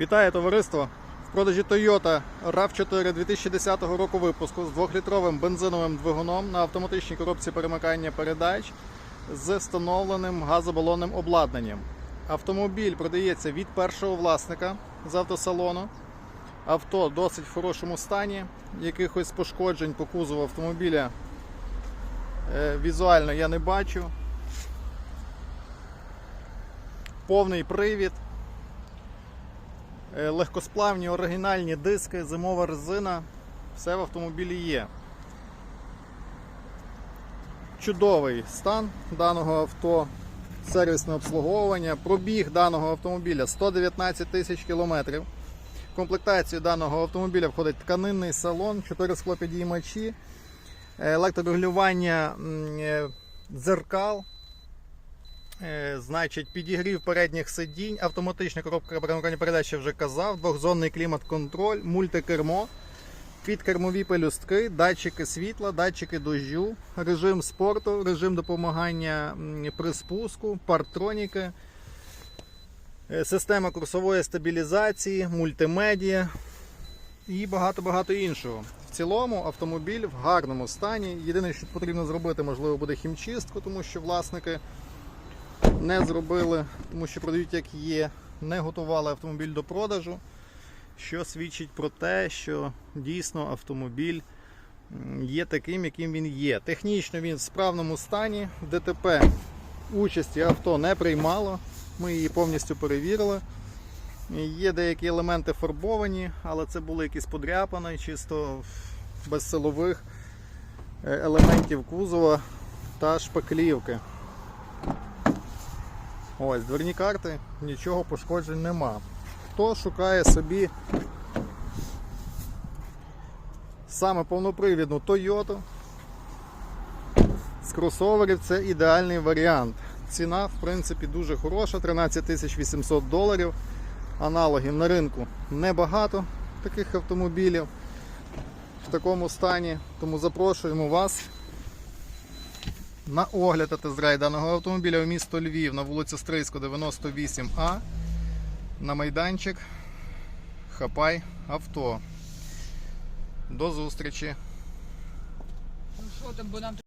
Вітаю товариство! В продажі Toyota RAV4 2010 року випуску з 2-літровим бензиновим двигуном на автоматичній коробці перемикання передач з встановленим газобалонним обладнанням. Автомобіль продається від першого власника з автосалону. Авто досить в хорошому стані. Якихось пошкоджень по кузову автомобіля е, візуально я не бачу. Повний привід. Е, легкосплавні оригінальні диски, зимова резина, все в автомобілі є. Чудовий стан даного авто, сервісне обслуговування, пробіг даного автомобіля 119 тисяч кілометрів. В комплектацію даного автомобіля входить тканинний салон, 4 склопідіймачі, е, електрорегулювання е, дзеркал, Значить, підігрів передніх сидінь, автоматична коробка перемикання передач, вже казав, двохзонний клімат-контроль, мультикермо, підкермові пелюстки, датчики світла, датчики дощу, режим спорту, режим допомагання при спуску, партроніки, е, система курсової стабілізації, мультимедіа і багато-багато іншого. В цілому автомобіль в гарному стані. Єдине, що потрібно зробити, можливо, буде хімчистку, тому що власники не зробили, тому що продають як є, не готували автомобіль до продажу, що свідчить про те, що дійсно автомобіль є таким, яким він є. Технічно він в справному стані. ДТП участі авто не приймало. Ми її повністю перевірили. Є деякі елементи фарбовані, але це були якісь подряпини, чисто без силових е, елементів кузова та шпаклівки. Ось, дверні карти, нічого пошкоджень нема. Хто шукає собі саме повнопривідну Toyota з кросоверів це ідеальний варіант. Ціна, в принципі, дуже хороша, 13 800 доларів. Аналогів на ринку небагато таких автомобілів в такому стані. Тому запрошуємо вас на огляд та тест-драйв даного автомобіля у місто Львів на вулиці Стрийську, 98А. На майданчик Хапай авто. До зустрічі!